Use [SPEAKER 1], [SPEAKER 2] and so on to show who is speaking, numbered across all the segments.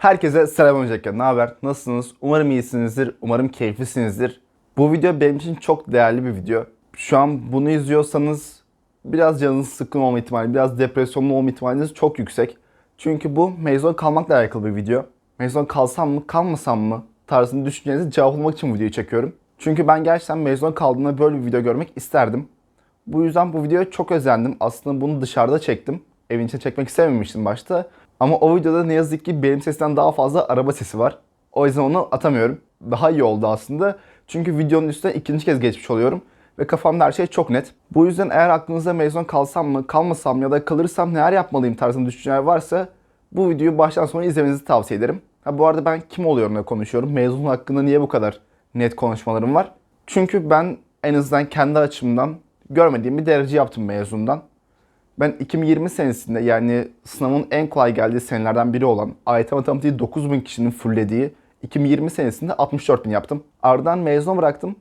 [SPEAKER 1] Herkese selam öncelikle. Ne haber? Nasılsınız? Umarım iyisinizdir. Umarım keyiflisinizdir. Bu video benim için çok değerli bir video. Şu an bunu izliyorsanız biraz canınız sıkkın olma ihtimali, biraz depresyonlu olma ihtimaliniz çok yüksek. Çünkü bu mezun kalmakla alakalı bir video. Mezun kalsam mı, kalmasam mı tarzında düşüncelerinizi cevaplamak için bu videoyu çekiyorum. Çünkü ben gerçekten mezun kaldığımda böyle bir video görmek isterdim. Bu yüzden bu videoya çok özendim. Aslında bunu dışarıda çektim. Evin içine çekmek istememiştim başta. Ama o videoda ne yazık ki benim sesten daha fazla araba sesi var. O yüzden onu atamıyorum. Daha iyi oldu aslında. Çünkü videonun üstüne ikinci kez geçmiş oluyorum. Ve kafamda her şey çok net. Bu yüzden eğer aklınızda mezun kalsam mı, kalmasam ya da kalırsam neler yapmalıyım tarzında düşünceler varsa bu videoyu baştan sona izlemenizi tavsiye ederim. Ha, bu arada ben kim oluyorum da konuşuyorum? Mezun hakkında niye bu kadar net konuşmalarım var? Çünkü ben en azından kendi açımdan görmediğim bir derece yaptım mezundan. Ben 2020 senesinde yani sınavın en kolay geldiği senelerden biri olan AYT matematiği 9000 kişinin fulllediği 2020 senesinde 64.000 yaptım. Ardından mezun bıraktım.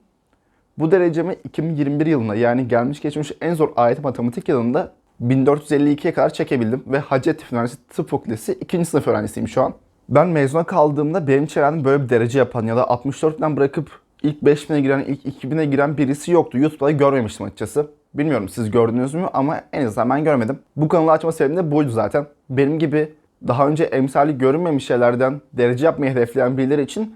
[SPEAKER 1] Bu derecemi 2021 yılında yani gelmiş geçmiş en zor AYT matematik yılında 1452'ye kadar çekebildim ve Hacettepe Üniversitesi Tıp Fakültesi 2. sınıf öğrencisiyim şu an. Ben mezuna kaldığımda benim çevremde böyle bir derece yapan ya da 64'ten bırakıp ilk 5000'e giren, ilk 2000'e giren birisi yoktu. YouTube'da görmemiştim açıkçası. Bilmiyorum siz gördünüz mü ama en azından ben görmedim. Bu kanalı açma sebebim de buydu zaten. Benim gibi daha önce emsali görünmemiş şeylerden derece yapmayı hedefleyen birileri için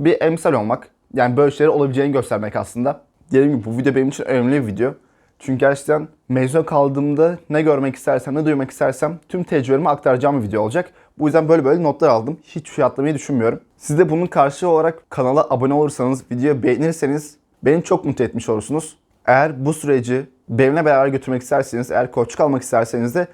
[SPEAKER 1] bir emsal olmak. Yani böyle şeyler olabileceğini göstermek aslında. Dediğim gibi bu video benim için önemli bir video. Çünkü gerçekten mezun kaldığımda ne görmek istersem, ne duymak istersem tüm tecrübelerimi aktaracağım bir video olacak. Bu yüzden böyle böyle notlar aldım. Hiç şey atlamayı düşünmüyorum. Siz de bunun karşılığı olarak kanala abone olursanız, videoyu beğenirseniz beni çok mutlu etmiş olursunuz. Eğer bu süreci benimle beraber götürmek isterseniz, eğer koçluk almak isterseniz de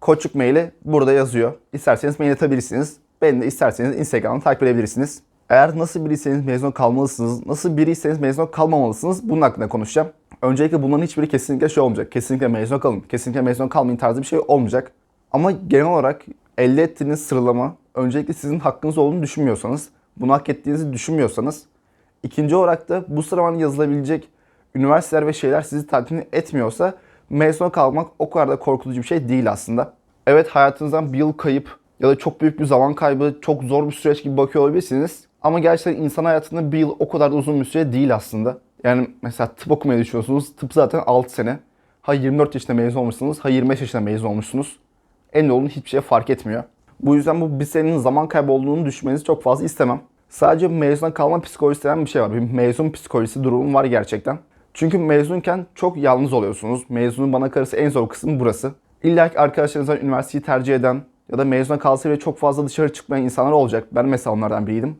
[SPEAKER 1] koçluk maili burada yazıyor. İsterseniz mail atabilirsiniz. Beni de isterseniz Instagram'dan takip edebilirsiniz. Eğer nasıl biriyseniz mezun kalmalısınız, nasıl biriyseniz mezun kalmamalısınız bunun hakkında konuşacağım. Öncelikle bunların hiçbiri kesinlikle şey olmayacak. Kesinlikle mezun kalın, kesinlikle mezun kalmayın tarzı bir şey olmayacak. Ama genel olarak elde ettiğiniz sıralama öncelikle sizin hakkınız olduğunu düşünmüyorsanız, bunu hak ettiğinizi düşünmüyorsanız, ikinci olarak da bu sıralamanın yazılabilecek üniversiteler ve şeyler sizi tatmin etmiyorsa mezun kalmak o kadar da korkutucu bir şey değil aslında. Evet hayatınızdan bir yıl kayıp ya da çok büyük bir zaman kaybı, çok zor bir süreç gibi bakıyor olabilirsiniz. Ama gerçekten insan hayatında bir yıl o kadar da uzun bir süre değil aslında. Yani mesela tıp okumayı düşünüyorsunuz. Tıp zaten 6 sene. Ha 24 yaşında mezun olmuşsunuz, ha 25 yaşında mezun olmuşsunuz. En olun hiçbir şey fark etmiyor. Bu yüzden bu bir senenin zaman kaybı olduğunu düşünmenizi çok fazla istemem. Sadece mezuna kalma psikolojisi denen bir şey var. Bir mezun psikolojisi durumu var gerçekten. Çünkü mezunken çok yalnız oluyorsunuz. Mezunun bana karısı en zor kısmı burası. İlla ki arkadaşlarınızdan üniversiteyi tercih eden ya da mezuna kalsa bile çok fazla dışarı çıkmayan insanlar olacak. Ben mesela onlardan biriydim.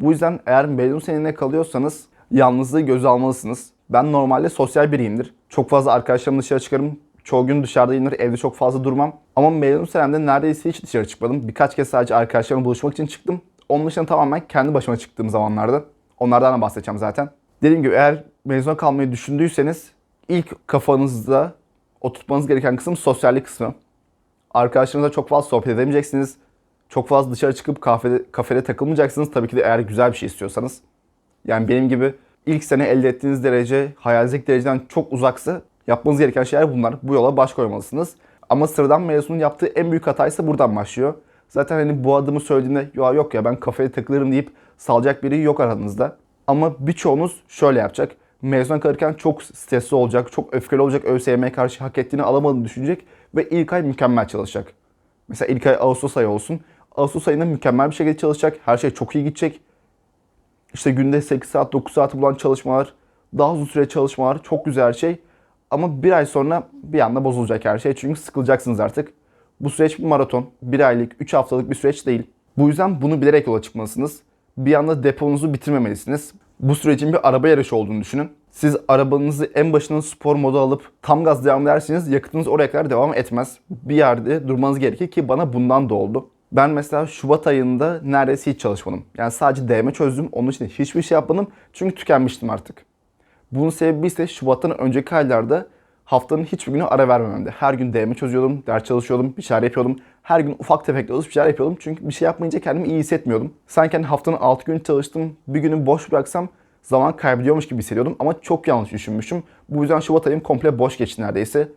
[SPEAKER 1] Bu yüzden eğer mezun senene kalıyorsanız yalnızlığı göze almalısınız. Ben normalde sosyal biriyimdir. Çok fazla arkadaşlarımla dışarı çıkarım. Çoğu gün dışarıda inir, evde çok fazla durmam. Ama mezun senemde neredeyse hiç dışarı çıkmadım. Birkaç kez sadece arkadaşlarımla buluşmak için çıktım. Onun dışında tamamen kendi başıma çıktığım zamanlarda. Onlardan da bahsedeceğim zaten. Dediğim gibi eğer mezun kalmayı düşündüyseniz ilk kafanızda oturtmanız gereken kısım sosyallik kısmı. Arkadaşlarınızla çok fazla sohbet edemeyeceksiniz. Çok fazla dışarı çıkıp kafede, kafede takılmayacaksınız. Tabii ki de eğer güzel bir şey istiyorsanız. Yani benim gibi ilk sene elde ettiğiniz derece hayalinizdeki dereceden çok uzaksa yapmanız gereken şeyler bunlar. Bu yola baş koymalısınız. Ama sıradan mezunun yaptığı en büyük hata ise buradan başlıyor. Zaten hani bu adımı söylediğinde ya yok ya ben kafede takılırım deyip salacak biri yok aranızda. Ama birçoğunuz şöyle yapacak. Mezun kalırken çok stresli olacak, çok öfkeli olacak, ÖSYM'ye karşı hak ettiğini alamadığını düşünecek ve ilk ay mükemmel çalışacak. Mesela ilk ay Ağustos ayı olsun. Ağustos ayında mükemmel bir şekilde çalışacak. Her şey çok iyi gidecek. İşte günde 8 saat 9 saat bulan çalışmalar, daha uzun süre çalışmalar çok güzel şey. Ama bir ay sonra bir anda bozulacak her şey. Çünkü sıkılacaksınız artık. Bu süreç bir maraton. Bir aylık, 3 haftalık bir süreç değil. Bu yüzden bunu bilerek yola çıkmalısınız. Bir anda deponuzu bitirmemelisiniz. Bu sürecin bir araba yarışı olduğunu düşünün. Siz arabanızı en başından spor modu alıp tam gaz devam ederseniz yakıtınız oraya kadar devam etmez. Bir yerde durmanız gerekir ki bana bundan da oldu. Ben mesela Şubat ayında neredeyse hiç çalışmadım. Yani sadece DM çözdüm. Onun için hiçbir şey yapmadım. Çünkü tükenmiştim artık. Bunun sebebi ise Şubat'tan önceki aylarda haftanın hiçbir günü ara vermememdi. Her gün DM çözüyordum, ders çalışıyordum, bir şeyler yapıyordum. Her gün ufak tefek de bir şeyler yapıyordum. Çünkü bir şey yapmayınca kendimi iyi hissetmiyordum. Sanki hani haftanın 6 gün çalıştım, bir günü boş bıraksam zaman kaybediyormuş gibi hissediyordum. Ama çok yanlış düşünmüşüm. Bu yüzden Şubat ayım komple boş geçti neredeyse.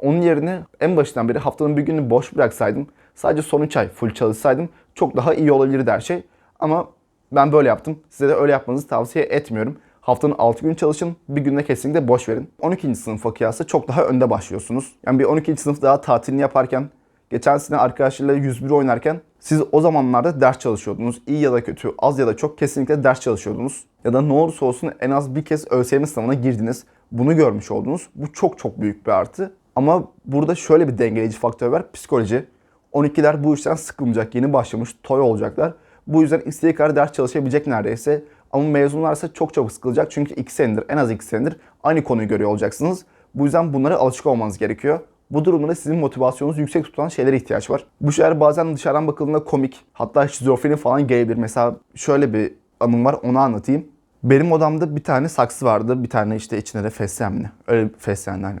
[SPEAKER 1] Onun yerine en başından beri haftanın bir günü boş bıraksaydım, sadece son 3 ay full çalışsaydım çok daha iyi olabilirdi her şey. Ama ben böyle yaptım. Size de öyle yapmanızı tavsiye etmiyorum. Haftanın 6 gün çalışın, bir günde kesinlikle boş verin. 12. sınıfa kıyasla çok daha önde başlıyorsunuz. Yani bir 12. sınıf daha tatilini yaparken, geçen sene arkadaşlarıyla 101 oynarken siz o zamanlarda ders çalışıyordunuz. İyi ya da kötü, az ya da çok kesinlikle ders çalışıyordunuz. Ya da ne olursa olsun en az bir kez ÖSYM sınavına girdiniz. Bunu görmüş oldunuz. Bu çok çok büyük bir artı. Ama burada şöyle bir dengeleyici faktör var. Psikoloji. 12'ler bu işten sıkılmayacak. Yeni başlamış, toy olacaklar. Bu yüzden istediği kadar ders çalışabilecek neredeyse. Ama mezunlarsa çok çabuk sıkılacak. Çünkü 2 senedir, en az 2 senedir aynı konuyu görüyor olacaksınız. Bu yüzden bunlara alışık olmanız gerekiyor. Bu durumda sizin motivasyonunuzu yüksek tutan şeylere ihtiyaç var. Bu şeyler bazen dışarıdan bakıldığında komik, hatta şizofreni falan gelebilir. Mesela şöyle bir anım var, onu anlatayım. Benim odamda bir tane saksı vardı. Bir tane işte içinde de fesleğenli. Öyle fesleğenli hani.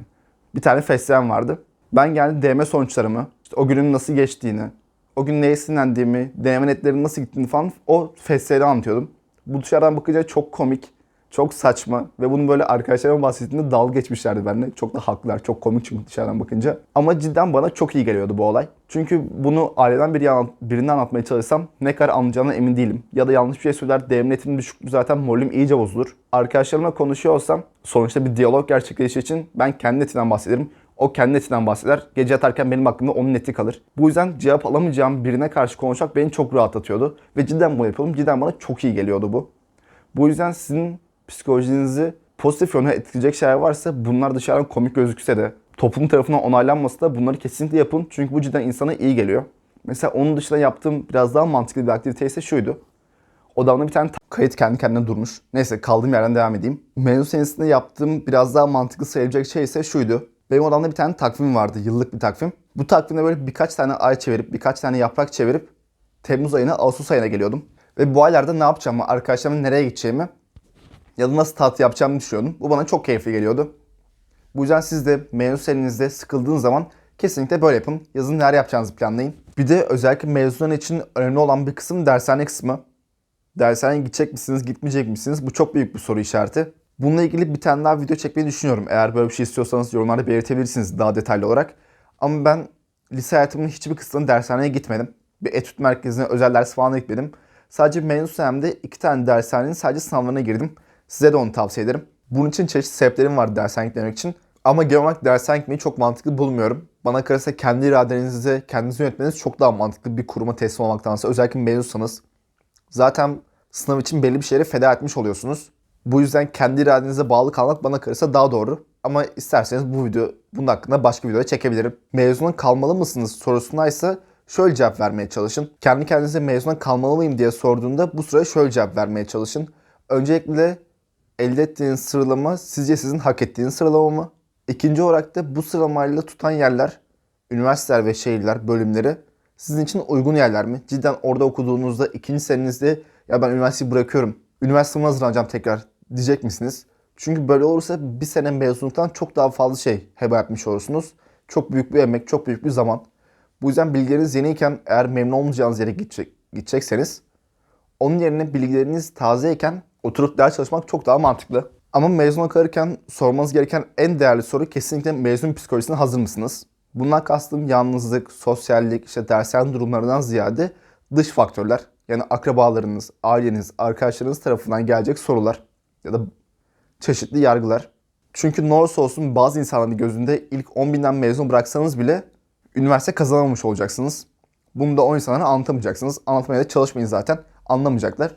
[SPEAKER 1] Bir tane fesleğen vardı. Ben geldi DM sonuçlarımı, işte o günün nasıl geçtiğini, o gün neye sinirlendiğimi, DM netlerin nasıl gittiğini falan o fesleğeni anlatıyordum. Bu dışarıdan bakınca çok komik, çok saçma ve bunu böyle arkadaşlarıma bahsettiğinde dalga geçmişlerdi benimle. Çok da haklılar, çok komik çünkü dışarıdan bakınca. Ama cidden bana çok iyi geliyordu bu olay. Çünkü bunu aileden biri anlat, birine anlatmaya çalışsam ne kadar anlayacağına emin değilim. Ya da yanlış bir şey söyler, DM netim düşük zaten moralim iyice bozulur. Arkadaşlarımla konuşuyor olsam sonuçta bir diyalog gerçekleştiği için ben kendi netinden bahsederim. O kendi netinden bahseder. Gece yatarken benim aklımda onun neti kalır. Bu yüzden cevap alamayacağım birine karşı konuşmak beni çok rahatlatıyordu. Ve cidden bunu yapıyordum. Cidden bana çok iyi geliyordu bu. Bu yüzden sizin psikolojinizi pozitif yöne etkileyecek şeyler varsa bunlar dışarıdan komik gözükse de toplum tarafından onaylanmasa da bunları kesinlikle yapın. Çünkü bu cidden insana iyi geliyor. Mesela onun dışında yaptığım biraz daha mantıklı bir aktivite ise şuydu. Odamda bir tane kayıt kendi kendine durmuş. Neyse kaldığım yerden devam edeyim. Mezun senesinde yaptığım biraz daha mantıklı sayılabilecek şey ise şuydu. Benim odamda bir tane takvim vardı, yıllık bir takvim. Bu takvimde böyle birkaç tane ay çevirip, birkaç tane yaprak çevirip Temmuz ayına, Ağustos ayına geliyordum. Ve bu aylarda ne yapacağımı, arkadaşlarımla nereye gideceğimi ya da nasıl tatil yapacağımı düşünüyordum. Bu bana çok keyifli geliyordu. Bu yüzden siz de mezun senenizde sıkıldığınız zaman kesinlikle böyle yapın. Yazın neler yapacağınızı planlayın. Bir de özellikle mezunlar için önemli olan bir kısım dershane kısmı. Dershaneye gidecek misiniz, gitmeyecek misiniz? Bu çok büyük bir soru işareti. Bununla ilgili bir tane daha video çekmeyi düşünüyorum. Eğer böyle bir şey istiyorsanız yorumlarda belirtebilirsiniz daha detaylı olarak. Ama ben lise hayatımın hiçbir kısmında dershaneye gitmedim. Bir etüt merkezine özel ders falan gitmedim. Sadece mezun senemde iki tane dershanenin sadece sınavlarına girdim. Size de onu tavsiye ederim. Bunun için çeşitli sebeplerim var dershane gitmemek için. Ama genel olarak dershane gitmeyi çok mantıklı bulmuyorum. Bana kalırsa kendi iradenizle kendinizi yönetmeniz çok daha mantıklı bir kuruma teslim olmaktansa. Özellikle mezunsanız. Zaten sınav için belli bir şeyleri feda etmiş oluyorsunuz. Bu yüzden kendi iradenize bağlı kalmak bana kalırsa daha doğru. Ama isterseniz bu video bunun hakkında başka videoda çekebilirim. Mezuna kalmalı mısınız sorusuna ise şöyle cevap vermeye çalışın. Kendi kendinize mezuna kalmalı mıyım diye sorduğunda bu sıraya şöyle cevap vermeye çalışın. Öncelikle elde ettiğiniz sıralama sizce sizin hak ettiğiniz sıralama mı? İkinci olarak da bu sıralamayla tutan yerler, üniversiteler ve şehirler, bölümleri sizin için uygun yerler mi? Cidden orada okuduğunuzda ikinci senenizde ya ben üniversiteyi bırakıyorum, üniversiteme hazırlanacağım tekrar diyecek misiniz? Çünkü böyle olursa bir sene mezunluktan çok daha fazla şey heba yapmış olursunuz. Çok büyük bir emek, çok büyük bir zaman. Bu yüzden bilgileriniz yeniyken eğer memnun olmayacağınız yere gidecek, gidecekseniz onun yerine bilgileriniz tazeyken oturup ders çalışmak çok daha mantıklı. Ama mezuna kalırken sormanız gereken en değerli soru kesinlikle mezun psikolojisine hazır mısınız? Bundan kastım yalnızlık, sosyallik, işte dershane durumlarından ziyade dış faktörler. Yani akrabalarınız, aileniz, arkadaşlarınız tarafından gelecek sorular ya da çeşitli yargılar. Çünkü ne olursa olsun bazı insanların gözünde ilk 10 binden mezun bıraksanız bile üniversite kazanamamış olacaksınız. Bunu da o insanlara anlatamayacaksınız. Anlatmaya da çalışmayın zaten. Anlamayacaklar.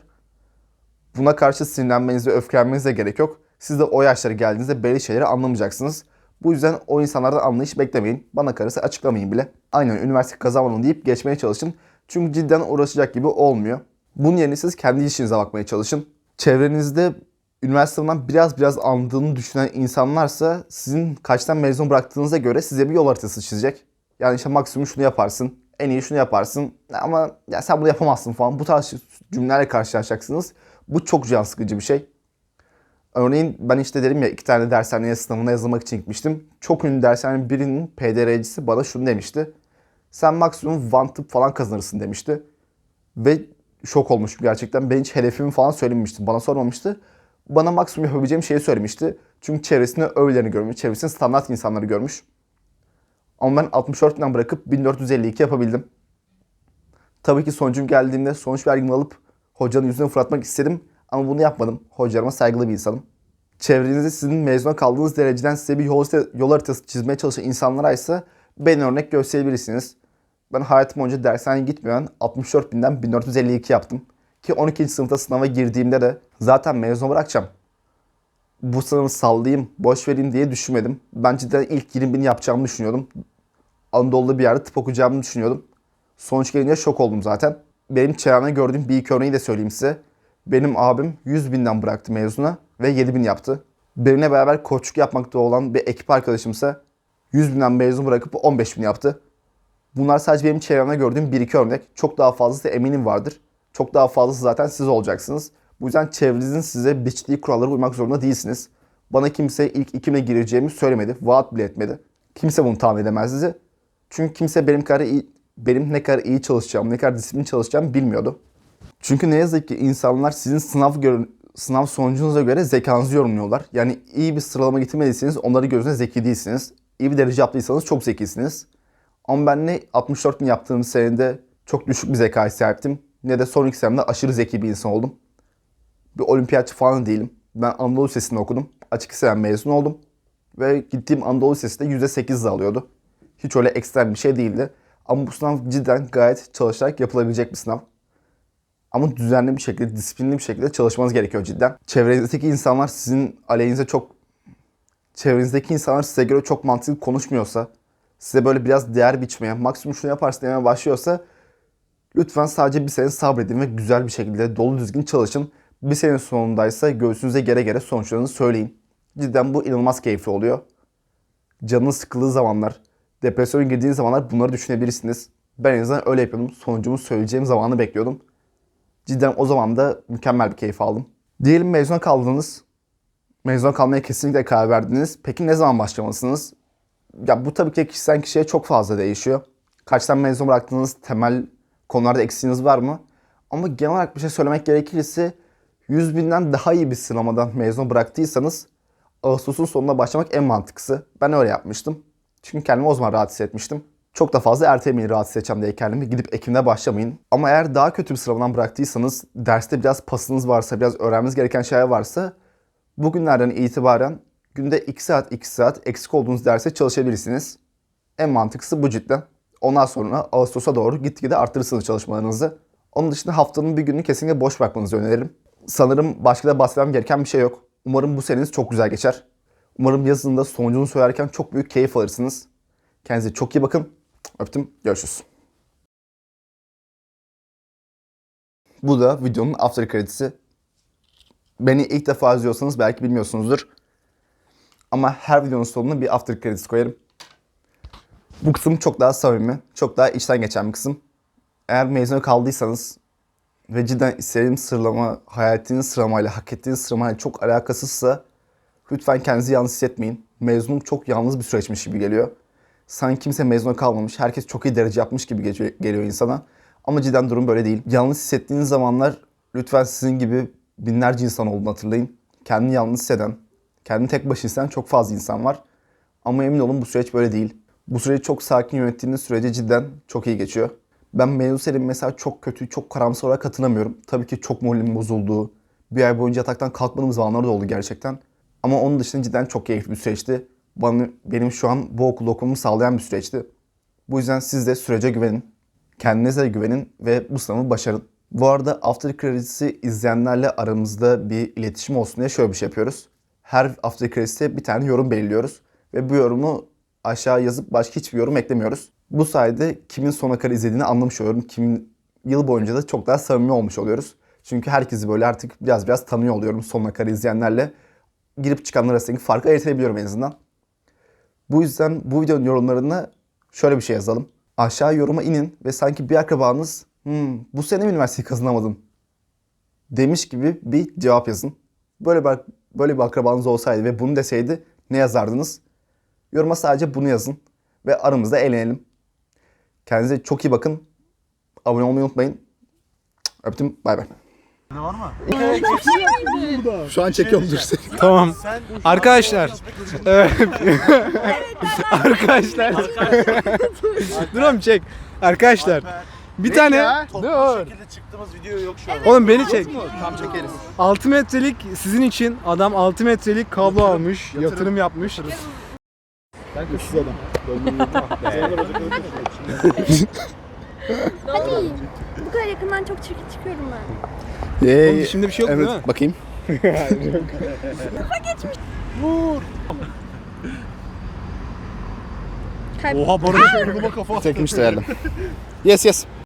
[SPEAKER 1] Buna karşı sinirlenmenize, öfkelenmenize gerek yok. Siz de o yaşlara geldiğinizde belli şeyleri anlamayacaksınız. Bu yüzden o insanlardan anlayış beklemeyin. Bana karısı açıklamayın bile. Aynen üniversite kazanmadım deyip geçmeye çalışın. Çünkü cidden uğraşacak gibi olmuyor. Bunun yerine siz kendi işinize bakmaya çalışın. Çevrenizde üniversiteden biraz biraz anladığını düşünen insanlarsa sizin kaçtan mezun bıraktığınıza göre size bir yol haritası çizecek. Yani işte maksimum şunu yaparsın, en iyi şunu yaparsın ama ya sen bunu yapamazsın falan. Bu tarz cümlelerle karşılaşacaksınız. Bu çok can sıkıcı bir şey. Örneğin ben işte dedim ya iki tane dershaneye sınavına yazılmak için gitmiştim. Çok ünlü dershanenin birinin PDR'cisi bana şunu demişti. Sen maksimum one tıp falan kazanırsın demişti. Ve şok olmuştum gerçekten. Ben hiç hedefimi falan söylememiştim. Bana sormamıştı. Bana maksimum yapabileceğim şeyi söylemişti. Çünkü çevresinde öylerini görmüş. Çevresinde standart insanları görmüş. Ama ben 64'ten bırakıp 1452 yapabildim. Tabii ki sonucum geldiğimde sonuç belgemi alıp hocanın yüzüne fırlatmak istedim. Ama bunu yapmadım. Hocalarıma saygılı bir insanım. Çevrenizde sizin mezuna kaldığınız dereceden size bir yol, yol haritası çizmeye çalışan insanlara ise beni örnek gösterebilirsiniz. Ben hayatım boyunca dershaneye gitmeyen 64 binden 1452 yaptım. Ki 12. sınıfta sınava girdiğimde de zaten mezun bırakacağım. Bu sınavı sallayayım, boş vereyim diye düşünmedim. Ben cidden ilk 20 bin yapacağımı düşünüyordum. Anadolu'da bir yerde tıp okuyacağımı düşünüyordum. Sonuç gelince şok oldum zaten. Benim çevremde gördüğüm bir iki örneği de söyleyeyim size. Benim abim 100 binden bıraktı mezuna ve 7 bin yaptı. Benimle beraber koçluk yapmakta olan bir ekip arkadaşımsa 100 binden mezun bırakıp 15 bin yaptı. Bunlar sadece benim çevremde gördüğüm bir iki örnek. Çok daha fazlası eminim vardır. Çok daha fazlası zaten siz olacaksınız. Bu yüzden çevrenizin size biçtiği kurallara uymak zorunda değilsiniz. Bana kimse ilk ikime gireceğimi söylemedi. Vaat bile etmedi. Kimse bunu tahmin edemezdi. Çünkü kimse benim kadar iyi, benim ne kadar iyi çalışacağım, ne kadar disiplin çalışacağım bilmiyordu. Çünkü ne yazık ki insanlar sizin sınav gör- sınav sonucunuza göre zekanızı yorumluyorlar. Yani iyi bir sıralama getirmediyseniz onları gözünde zeki değilsiniz. İyi bir derece yaptıysanız çok zekisiniz. Ama ben ne 64 bin yaptığım senede çok düşük bir zekaya sahiptim. Ne de son iki senemde aşırı zeki bir insan oldum. Bir olimpiyatçı falan değilim. Ben Anadolu Lisesi'nde okudum. Açık liseden mezun oldum. Ve gittiğim Anadolu Lisesi'de %8 alıyordu. Hiç öyle ekstrem bir şey değildi. Ama bu sınav cidden gayet çalışarak yapılabilecek bir sınav. Ama düzenli bir şekilde, disiplinli bir şekilde çalışmanız gerekiyor cidden. Çevrenizdeki insanlar sizin aleyhinize çok... Çevrenizdeki insanlar size göre çok mantıklı konuşmuyorsa, size böyle biraz değer biçmeye, maksimum şunu yaparsın demeye başlıyorsa lütfen sadece bir sene sabredin ve güzel bir şekilde dolu düzgün çalışın. Bir sene sonundaysa göğsünüze gere gere sonuçlarını söyleyin. Cidden bu inanılmaz keyifli oluyor. Canınız sıkıldığı zamanlar, depresyona girdiğiniz zamanlar bunları düşünebilirsiniz. Ben en azından öyle yapıyordum. Sonucumu söyleyeceğim zamanı bekliyordum. Cidden o zaman da mükemmel bir keyif aldım. Diyelim mezuna kaldınız. Mezuna kalmaya kesinlikle karar verdiniz. Peki ne zaman başlamalısınız? Ya bu tabii ki kişiden kişiye çok fazla değişiyor. Kaçtan mezun bıraktığınız temel konularda eksiğiniz var mı? Ama genel olarak bir şey söylemek gerekirse 100 binden daha iyi bir sınavdan mezun bıraktıysanız Ağustos'un sonunda başlamak en mantıklısı. Ben öyle yapmıştım. Çünkü kendimi o zaman rahat hissetmiştim. Çok da fazla ertelemeyin rahat hissedeceğim diye kendimi. Gidip Ekim'de başlamayın. Ama eğer daha kötü bir sınavdan bıraktıysanız, derste biraz pasınız varsa, biraz öğrenmeniz gereken şeyler varsa bugünlerden itibaren günde 2 saat 2 saat eksik olduğunuz derse çalışabilirsiniz. En mantıklısı bu cidden. Ondan sonra Ağustos'a doğru gitgide arttırırsınız çalışmalarınızı. Onun dışında haftanın bir gününü kesinlikle boş bırakmanızı öneririm. Sanırım başka da bahsetmem gereken bir şey yok. Umarım bu seneniz çok güzel geçer. Umarım yazında sonucunu söylerken çok büyük keyif alırsınız. Kendinize çok iyi bakın. Öptüm. Görüşürüz. Bu da videonun after kredisi. Beni ilk defa izliyorsanız belki bilmiyorsunuzdur. Ama her videonun sonuna bir after kredisi koyarım. Bu kısım çok daha samimi, çok daha içten geçen bir kısım. Eğer mezuna kaldıysanız ve cidden istediğiniz sıralama, hayal ettiğiniz sıralamayla, hak ettiğiniz sıralamayla çok alakasızsa lütfen kendinizi yalnız hissetmeyin. Mezunluk çok yalnız bir süreçmiş gibi geliyor. Sanki kimse mezuna kalmamış, herkes çok iyi derece yapmış gibi geliyor insana. Ama cidden durum böyle değil. Yalnız hissettiğiniz zamanlar lütfen sizin gibi binlerce insan olduğunu hatırlayın. Kendini yalnız hisseden, kendini tek başına hisseden çok fazla insan var. Ama emin olun bu süreç böyle değil. Bu süreci çok sakin yönettiğiniz sürece cidden çok iyi geçiyor. Ben mevzu serim mesela çok kötü, çok karamsar olarak hatırlamıyorum. Tabii ki çok moralim bozuldu. Bir ay boyunca yataktan kalkmadığım zamanlar da oldu gerçekten. Ama onun dışında cidden çok keyifli bir süreçti. Bana, benim şu an bu okulu okumamı sağlayan bir süreçti. Bu yüzden siz de sürece güvenin. Kendinize güvenin ve bu sınavı başarın. Bu arada After Credits'i izleyenlerle aramızda bir iletişim olsun diye şöyle bir şey yapıyoruz. Her After Credits'e bir tane yorum belirliyoruz. Ve bu yorumu aşağı yazıp başka hiçbir yorum eklemiyoruz. Bu sayede kimin sona kadar izlediğini anlamış oluyorum. Kimin yıl boyunca da çok daha samimi olmuş oluyoruz. Çünkü herkesi böyle artık biraz biraz tanıyor oluyorum sonuna kadar izleyenlerle. Girip çıkanlar arasındaki farkı ayırt edebiliyorum en azından. Bu yüzden bu videonun yorumlarına şöyle bir şey yazalım. Aşağı yoruma inin ve sanki bir akrabanız hmm, bu sene mi üniversiteyi kazanamadın demiş gibi bir cevap yazın. Böyle bir, böyle bir akrabanız olsaydı ve bunu deseydi ne yazardınız? Yoruma sadece bunu yazın ve aramızda eğlenelim. Kendinize çok iyi bakın. Abone olmayı unutmayın. Öptüm. Bay bay. Şu an çekiyorum dur seni.
[SPEAKER 2] Tamam. Arkadaşlar. Evet. Arkadaşlar. Dur oğlum çek. Arkadaşlar. Bir tane.
[SPEAKER 3] Dur.
[SPEAKER 4] şekilde çıktığımız video yok şu an.
[SPEAKER 2] Oğlum beni çek.
[SPEAKER 1] Tam çekeriz.
[SPEAKER 2] 6 metrelik sizin için adam 6 metrelik kablo almış, yatırım yapmış.
[SPEAKER 3] Hadi. Bu kadar yakından çok çirkin çıkıyorum ben.
[SPEAKER 2] Oğlum dişimde bir şey yok
[SPEAKER 1] evet,
[SPEAKER 2] değil mi?
[SPEAKER 1] bakayım.
[SPEAKER 3] Kalp
[SPEAKER 2] Oha barış.
[SPEAKER 1] Çekmişti herhalde. Yes yes.